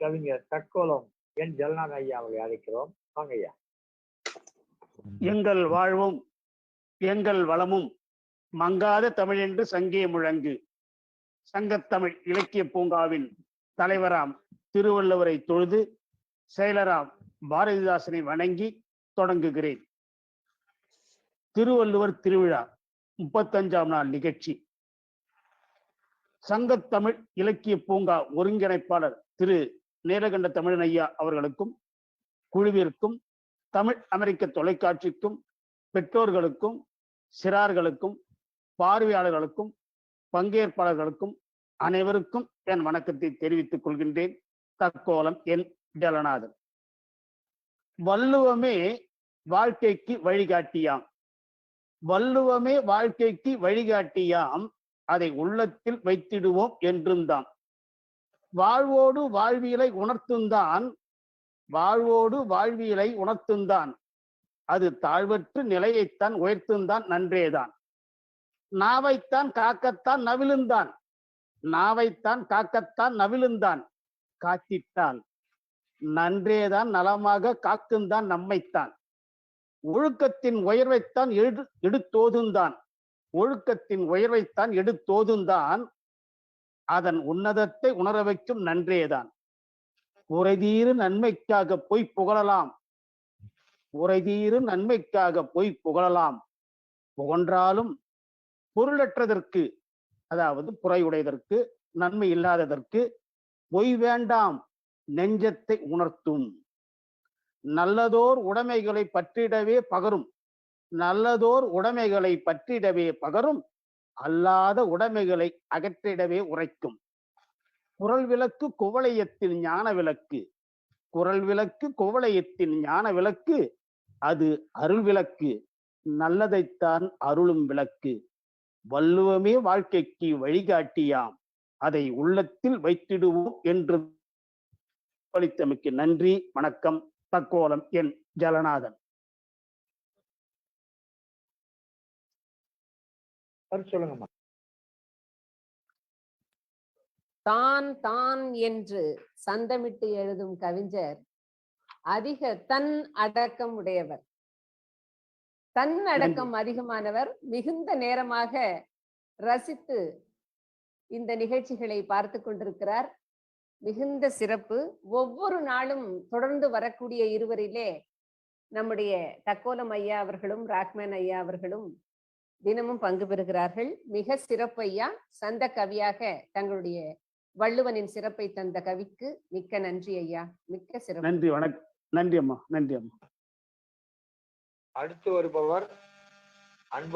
கவிஞர் தக்கோலம் என் ஜெகநாத ஐயா அவர்களை அழைக்கிறோம். வாங்க ஐயா. எங்கள் வாழ்வும் எங்கள் வளமும் மங்காத தமிழ் என்று சங்கே முழங்கு. சங்கத்தமிழ் இலக்கிய பூங்காவின் தலைவராம் திருவள்ளுவரை தொழுது செயலராம் பாரதிதாசனை வணங்கி தொடங்குகிறேன். திருவள்ளுவர் திருவிழா முப்பத்தஞ்சாம் நாள் நிகழ்ச்சி. சங்கத்தமிழ் இலக்கிய பூங்கா ஒருங்கிணைப்பாளர் திரு நீலகண்ட தமிழன் ஐயா அவர்களுக்கும் குழுவிற்கும் தமிழ் அமெரிக்க தொலைக்காட்சிக்கும் பெற்றோர்களுக்கும் சிறார்களுக்கும் பார்வையாளர்களுக்கும் பங்கேற்பாளர்களுக்கும் அனைவருக்கும் என் வணக்கத்தை தெரிவித்துக் கொள்கின்றேன். தக்கோலம் என் ஜலநாதன். வள்ளுவமே வாழ்க்கைக்கு வழிகாட்டியாம். வள்ளுவமே வாழ்க்கைக்கு வழிகாட்டியாம். அதை உள்ளத்தில் வைத்திடுவோம் என்றும்தான் வாழ்வோடு வாழ்வியலை உணர்த்துந்தான். வாழ்வோடு வாழ்வியலை உணர்த்துந்தான். அது தாழ்வற்று நிலையைத்தான் உயர்த்துந்தான் நன்றேதான். நாவைத்தான் காக்கத்தான் நவிழுந்தான். நாவைத்தான் காக்கத்தான் நவிழுந்தான். காத்திட்டான் நன்றேதான் நலமாக காக்குந்தான் நம்மைத்தான். ஒழுக்கத்தின் உயர்வைத்தான் எடு எடுத்தோதுந்தான். ஒழுக்கத்தின் உயர்வைத்தான் எடுத்தோதுந்தான். அதன் உன்னதத்தை உணர வைக்கும் நன்றேதான் உரைதீரு நன்மைக்காக பொய் புகழலாம். உரைதீரு நன்மைக்காக பொய் புகழலாம். புகன்றாலும் பொருளற்றதற்கு அதாவது புறையுடையதற்கு நன்மை இல்லாததற்கு பொய் வேண்டாம். நெஞ்சத்தை உணர்த்தும். நல்லதோர் உடைமைகளை பற்றிடவே பகரும். நல்லதோர் உடைமைகளை பற்றிடவே பகரும். அல்லாத உடைமைகளை அகற்றிடவே உரைக்கும். குரல் விளக்கு குவளையத்தில் ஞான விளக்கு. குரல் விளக்கு குவளையத்தில் ஞான விளக்கு. அது அருள் விளக்கு. நல்லதைத்தான் அருளும் விளக்கு. வள்ளுவமே வாழ்க்கைக்கு வழிகாட்டியாம். அதை உள்ளத்தில் வைத்திடுவோம் என்று அளித்தமைக்கு நன்றி. வணக்கம். தக்கோலம் என் ஜலநாதன். சொல்லுங்கம்மா. தான் தான் என்று சந்தமிட்டு எழுதும் கவிஞர் அதிக தன் அடக்கம் உடையவர். தன் அடக்கம் அதிகமானவர் மிகுந்த நேரமாக ரசித்து இந்த நிகழ்ச்சிகளை பார்த்து கொண்டிருக்கிறார். மிகுந்த சிறப்பு. ஒவ்வொரு நாளும் தொடர்ந்து வரக்கூடிய இருவரிலே நம்முடைய தக்கோலம் ஐயா அவர்களும் ராக்மேன் ஐயா அவர்களும் தினமும் பங்கு பெறுகிறார்கள். மிக சிறப்பு ஐயா சந்த கவியாக தங்களுடைய வள்ளுவனின் சிறப்பை தந்த கவிக்கு மிக்க நன்றி ஐயா. மிக்க சிறப்பு. நன்றி வணக்கம் நன்றி அம்மா நன்றி அம்மா. அடுத்து வருபவர் அன்பு